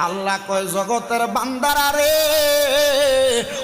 আল্লাহ কয়, জগতের বান্দারা রে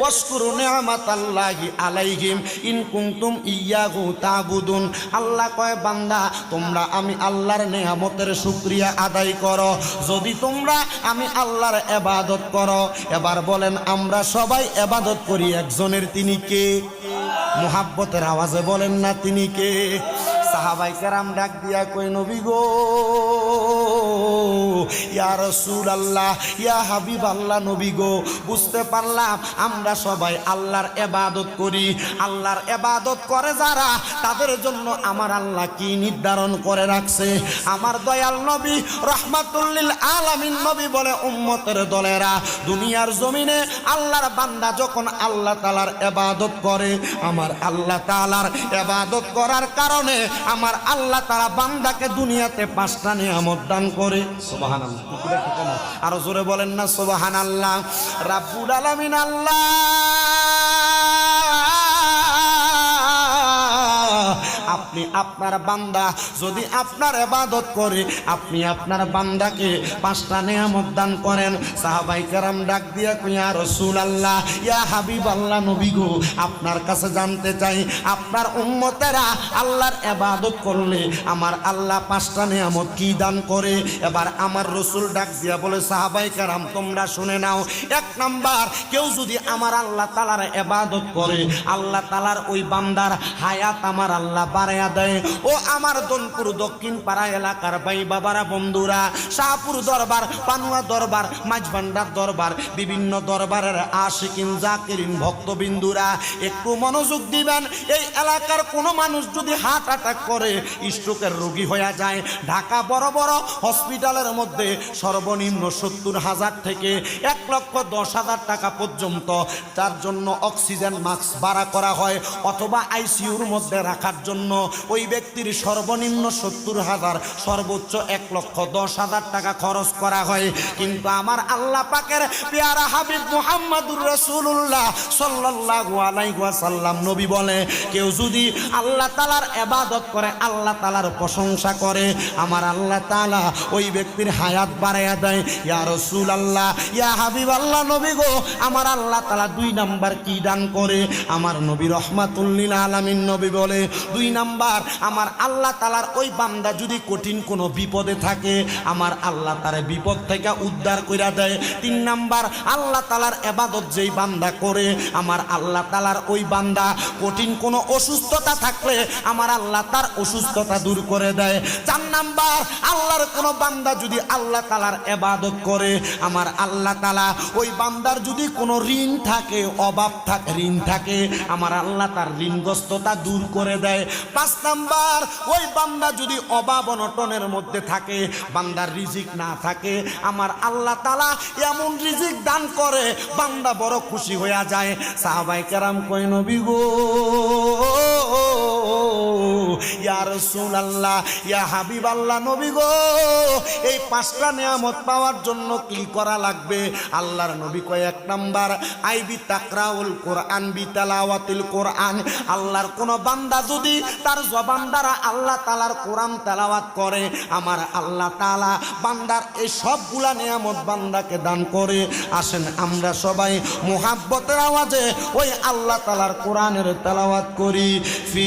ওয়াসকুরু নিয়ামাতাল্লাহি আলাইহিম, ইন কুনতুম ইয়াহু তাবুদুন। আল্লাহ কয়, বান্দা, তোমরা আমি আল্লাহর নেয়ামতের শুকরিয়া আদায় করো। যদি তোমরা আমি আল্লাহর এবাদত করো, এবার বলেন, আমরা সবাই এবাদত করি, একজনের তিনি কে? মোহাব্বতের আওয়াজে বলেন না তিনি কে? সাহাবাই কারাম ডাক দিয়া কই নবী গো, ইয়া রসুল আল্লাহ ইয়া হাবিব আল্লাহ নবী গো, বুঝতে পারলাম, আমরা সবাই আল্লাহর এবাদত করি। আল্লাহর এবাদত করে যারা, তাদের জন্য আমার আল্লাহ কি নির্ধারণ করে রাখছে? আমার দয়াল নবী, রহমাতুল্লিল আলামিন নবী বলে উম্মতের দলেরা, দুনিয়ার জমিনে আল্লাহর বান্দা যখন আল্লাহ তালার এবাদত করে, আমার আল্লাহ তালার এবাদত করার কারণে আমার আল্লাহ তারা বান্দাকে দুনিয়াতে পাঁচটা নিয়ামত দান করে। সোবাহান আরও জোরে বলেন না সোবাহান আল্লাহ রাব্বুল আলমিন আল্লাহ। আপনি আপনার বান্দা। যদি আপনার এবাদত করে, আপনি আপনার বান্দাকে পাঁচটা নিয়ামত দান করেন। সাহাবাই কারাম ডাক দিয়া কুইয়া রসুল আল্লাহ ইয়া হাবিব আল্লাহ নবী গো, আপনার কাছে জানতে চাই, আপনার উম্মতেরা আল্লাহর এবাদত করলে আমার আল্লাহ পাঁচটা নিয়ামত কি দান করে? এবার আমার রসুল ডাক দিয়া বলে, সাহাবাই কারাম, তোমরা শুনে নাও, এক নাম্বার, কেউ যদি আমার আল্লাহ তালার এবাদত করে, আল্লাহ তালার ওই বান্দার হায়াত আমার আল্লাহ বাড়াইয়া দেয়। ও আমার দনপুর দক্ষিণ পাড়া এলাকার ভাই বাবারা, বন্ধুরা, শাহপুর দরবার, পানুয়া দরবার মাঝভান্ডার দরবার, বিভিন্ন দরবারের আশিকিন, জাকিরিন, ভক্তবিন্দুরা, একটু মনোযোগ দিবেন। এই এলাকার কোনো মানুষ যদি হার্ট অ্যাটাক করে, স্ট্রোকের রোগী হয়ে যায়। ঢাকা বড় বড় হসপিটালের মধ্যে সর্বনিম্ন সত্তর হাজার থেকে এক লক্ষ দশ হাজার টাকা পর্যন্ত তার জন্য অক্সিজেন মাস্ক ভাড়া করা হয়, অথবা আইসিইউর মধ্যে রাখার জন্য। ওই ব্যক্তির সর্বনিম্ন সত্তর হাজার, সর্বোচ্চ এক লক্ষ দশ হাজার টাকা খরচ করা হয়। কিন্তু আমার আল্লাহ পাকের পেয়ারা হাবিব মুহাম্মাদুর রসুল্লাহ আলাইহি নবী বলে, কেউ যদি আল্লাহ তালার এবাদত করে, আল্লাহ তালার প্রশংসা করে, আমার আল্লাহ তালা ওই ব্যক্তির হায়াত বাড়াইয়া দেয়। ইয়া রসুল আল্লাহ ইয়া হাবিব আল্লাহ নবী গো, আমার আল্লাহ তালা দুই নাম্বার কি দান করে? আমার নবী রহমাতুল্লিল আলামিন নবী বলে, দুই নাম্বার আমার আল্লাহ তালার ওই বান্দা যদি কঠিন কোনো বিপদে থাকে, আমার আল্লাহ তার বিপদ থেকে উদ্ধার কইরা দেয়। তিন নাম্বার, আল্লাহ তালার এবাদত যেই বান্দা করে, আমার আল্লাহ তালার ওই বান্দা কঠিন কোনো অসুস্থতা থাকলে, আমার আল্লাহ তার অসুস্থতা দূর করে দেয়। চার নাম্বার, আল্লাহর কোনো বান্দা যদি আল্লাহ তালার এবাদত করে, আমার আল্লাহ তালা ওই বান্দার যদি কোনো ঋণ থাকে, অভাব থাকে, ঋণ থাকে, আমার আল্লাহ তার ঋণগ্রস্ততা দূর করে দেয়। পাঁচ নাম্বার, ওই বান্দা যদি অভাব অনটনের মধ্যে থাকে, বান্দার রিজিক না থাকে, আমার আল্লাহ তালা এমন রিজিক দান করে, বান্দা বড় খুশি হইয়া যায়। সাহাবাই কেরাম কই নবী গো ইয়া রসুল আল্লাহ ইয়া হাবিব আল্লাহ নবী গো। এই পাঁচটা নিয়ামত পাওয়ার জন্য কি করা লাগবে? আল্লাহর নবী কয় এক নাম্বার আইবি তাকরাউল কোরআন, বি তেলাওয়াতিল কোরআন। আল্লাহর কোন বান্দা যদি তার জবান দ্বারা আল্লাহ তালার কোরআন তেলাওয়াত করে, আমার আল্লাহ তালা বান্দার এই সবগুলা নিয়ামত বান্দাকে দান করে। আসেন আমরা সবাই মোহাব্বতের আওয়াজে ওই আল্লাহ তালার কোরআনের তালাওয়াত করি। ফি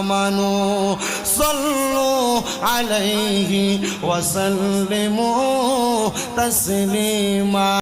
آمنوا صلوا عليه وسلموا تسليما